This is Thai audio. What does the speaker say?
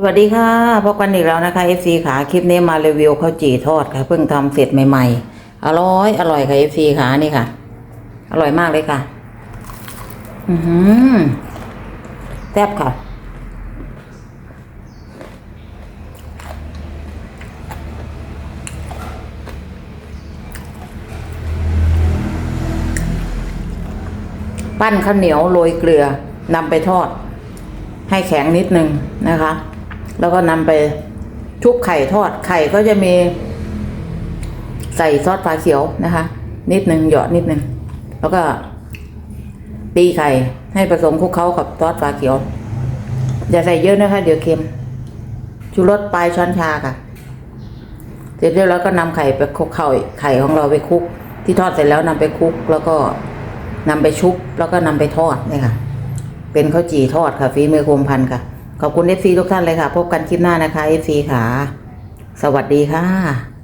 สวัสดีค่ะพบกันอีกแล้วนะคะ FC ขาคลิปนี้มารีวิวข้าวจี่ทอดค่ะเพิ่งทำเสร็จใหม่ ๆ อร่อยอร่อยค่ะ FC ขานี่ค่ะ อร่อยมากเลยค่ะ อือหือแซ่บค่ะ ปั้นข้าวเหนียวโรยเกลือนำไปทอด ให้แข็งนิดนึงนะคะ แล้วก็นำไปชุบไข่ทอดไข่ก็จะมี ใส่ซอสฟ้าเขียวนะคะ นิดนึงเหยาะนิดนึงแล้วก็ตีไข่ให้ผสมคลุกเคล้ากับซอสฟ้าเขียว อย่าใส่เยอะนะคะ เดี๋ยวเค็มชูรสปลายช้อนชาค่ะ เสร็จเรียบร้อยก็นำไข่ไปคลุกเข้าไข่ของเราไปคลุก ที่ทอดเสร็จแล้วนำไปคลุก แล้วก็นำไปชุบแล้วก็นำไปทอดเนี่ยค่ะ เป็นข้าวจี่ทอดค่ะฝีมือคมพันค่ะ ขอบคุณเอฟซีทุกท่านเลยค่ะ พบกันคลิปหน้านะคะเอฟซีค่ะ สวัสดีค่ะ